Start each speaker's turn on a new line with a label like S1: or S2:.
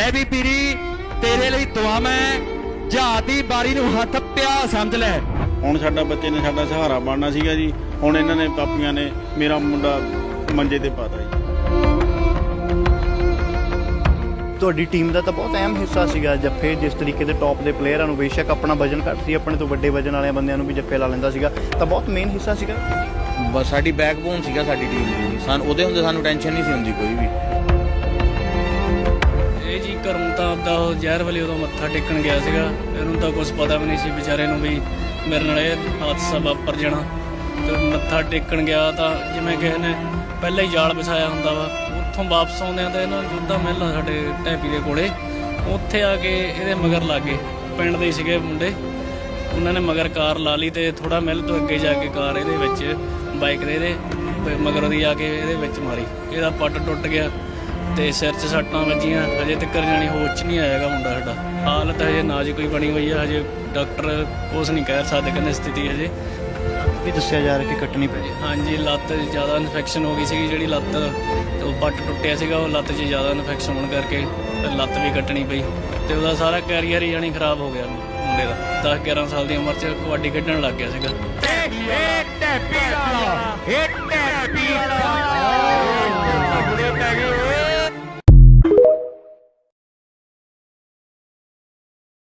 S1: ਲੈ ਵੀ ਪੀਰੀ ਤੇਰੇ ਲਈ ਦੁਆ ਮੈਂ ਜਹਾਜ਼ ਦੀ ਬਾਰੀ ਨੂੰ ਹੱਥ ਪਿਆ ਸਮਝ ਲੈ।
S2: ਹੁਣ ਸਾਡਾ ਬੱਚੇ ਨੇ ਸਾਡਾ ਸਹਾਰਾ ਬਣਨਾ ਸੀਗਾ ਜੀ। ਹੁਣ ਇਹਨਾਂ ਨੇ ਪਾਪੀਆਂ ਨੇ ਮੇਰਾ ਮੁੰਡਾ ਮੰਜੇ ਤੇ ਪਾਤਾ ਜੀ।
S3: ਤੁਹਾਡੀ ਟੀਮ ਦਾ ਤਾਂ ਬਹੁਤ ਅਹਿਮ ਹਿੱਸਾ ਸੀਗਾ ਜੱਫੇ ਜਿਸ ਤਰੀਕੇ ਦੇ ਟੌਪ ਦੇ ਪਲੇਅਰਾਂ ਨੂੰ ਬੇਸ਼ੱਕ ਆਪਣਾ ਵਜਨ ਘੱਟ ਸੀ ਆਪਣੇ ਤੋਂ ਵੱਡੇ ਵਜਨ ਵਾਲਿਆਂ ਬੰਦਿਆਂ ਨੂੰ ਵੀ ਜੱਫੇ ਲਾ ਲੈਂਦਾ ਸੀਗਾ। ਤਾਂ ਬਹੁਤ ਮੇਨ ਹਿੱਸਾ ਸੀਗਾ।
S4: ਬਸ ਸਾਡੀ ਬੈਕਬੋਨ ਸੀਗਾ ਸਾਡੀ ਟੀਮ ਦੀ। ਸਾਨੂੰ ਉਹਦੇ ਹੁੰਦੇ ਸਾਨੂੰ ਟੈਨਸ਼ਨ ਨਹੀਂ ਸੀ ਹੁੰਦੀ ਕੋਈ ਵੀ।
S5: ਘਰੋਂ ਤਾਂ ਆਪਦਾ ਉਹ ਜ਼ਹਿਰ ਵਾਲੀ ਉਦੋਂ ਮੱਥਾ ਟੇਕਣ ਗਿਆ ਸੀਗਾ। ਇਹਨੂੰ ਤਾਂ ਕੁਝ ਪਤਾ ਵੀ ਨਹੀਂ ਸੀ ਵਿਚਾਰੇ ਨੂੰ ਵੀ ਮੇਰੇ ਨਾਲ ਇਹ ਹਾਦਸਾ ਵਾਪਰ ਜਾਣਾ। ਤੇ ਮੱਥਾ ਟੇਕਣ ਗਿਆ ਤਾਂ ਜਿਵੇਂ ਕਿਸੇ ਨੇ ਪਹਿਲਾਂ ਹੀ ਜਾਲ ਵਿਛਾਇਆ ਹੁੰਦਾ ਵਾ। ਉੱਥੋਂ ਵਾਪਸ ਆਉਂਦਿਆਂ ਤਾਂ ਇਹਨਾਂ ਜੁੱਦਾ ਮਹਿਲਾ ਸਾਡੇ ਟੈਪੀ ਦੇ ਕੋਲੇ। ਉੱਥੇ ਆ ਕੇ ਇਹਦੇ ਮਗਰ ਲੱਗੇ ਪਿੰਡ ਦੇ ਸੀਗੇ ਮੁੰਡੇ। ਉਹਨਾਂ ਨੇ ਮਗਰ ਕਾਰ ਲਾ ਲਈ ਤੇ ਥੋੜਾ ਮਿਲ ਤੋਂ ਅੱਗੇ ਜਾ ਕੇ ਕਾਰ ਇਹਦੇ ਵਿੱਚ, ਬਾਈਕ ਦੇ ਇਹਦੇ ਮਗਰ ਉਹਦੀ ਆ ਕੇ ਇਹਦੇ ਵਿੱਚ ਮਾਰੀ। ਇਹਦਾ ਪੱਟ ਟੁੱਟ ਗਿਆ। ਤੇ ਸਿਰ 'ਚ ਸੱਟਾਂ ਵੱਜੀਆਂ ਹਜੇ ਤੱਕ ਜਾਣੀ ਹੋਸ਼ 'ਚ ਨਹੀਂ ਆਏਗਾ ਮੁੰਡਾ ਸਾਡਾ। ਹਾਲਤ ਹਜੇ ਨਾਜ਼ੁਕ ਹੀ ਬਣੀ ਹੋਈ ਹੈ ਹਜੇ ਡਾਕਟਰ ਕੁਛ ਨਹੀਂ ਕਹਿ ਸਕਦੇ ਕਹਿੰਦੇ ਸਥਿਤੀ ਹਜੇ।
S3: ਵੀ ਦੱਸਿਆ ਜਾ ਰਿਹਾ ਕਿ ਕੱਟਣੀ ਪੈ ਜੇ
S5: ਹਾਂਜੀ ਲੱਤ 'ਚ ਜ਼ਿਆਦਾ ਇਨਫੈਕਸ਼ਨ ਹੋ ਗਈ ਸੀਗੀ ਜਿਹੜੀ ਲੱਤ ਤੇ ਉਹ ਪੱਟ ਟੁੱਟਿਆ ਸੀਗਾ ਉਹ ਲੱਤ 'ਚ ਜ਼ਿਆਦਾ ਇਨਫੈਕਸ਼ਨ ਹੋਣ ਕਰਕੇ ਤੇ ਲੱਤ ਵੀ ਕੱਟਣੀ ਪਈ। ਤੇ ਉਹਦਾ ਸਾਰਾ ਕੈਰੀਅਰ ਹੀ ਜਾਣੀ ਖਰਾਬ ਹੋ ਗਿਆ ਮੁੰਡੇ ਦਾ। 10 11 ਸਾਲ ਦੀ ਉਮਰ 'ਚ ਕਬੱਡੀ ਖੇਡਣ ਲੱਗ ਗਿਆ ਸੀਗਾ।
S1: ਇਹ ਟੈਪੀ ਦਾ ਇਹ ਟੈਪੀ ਦਾ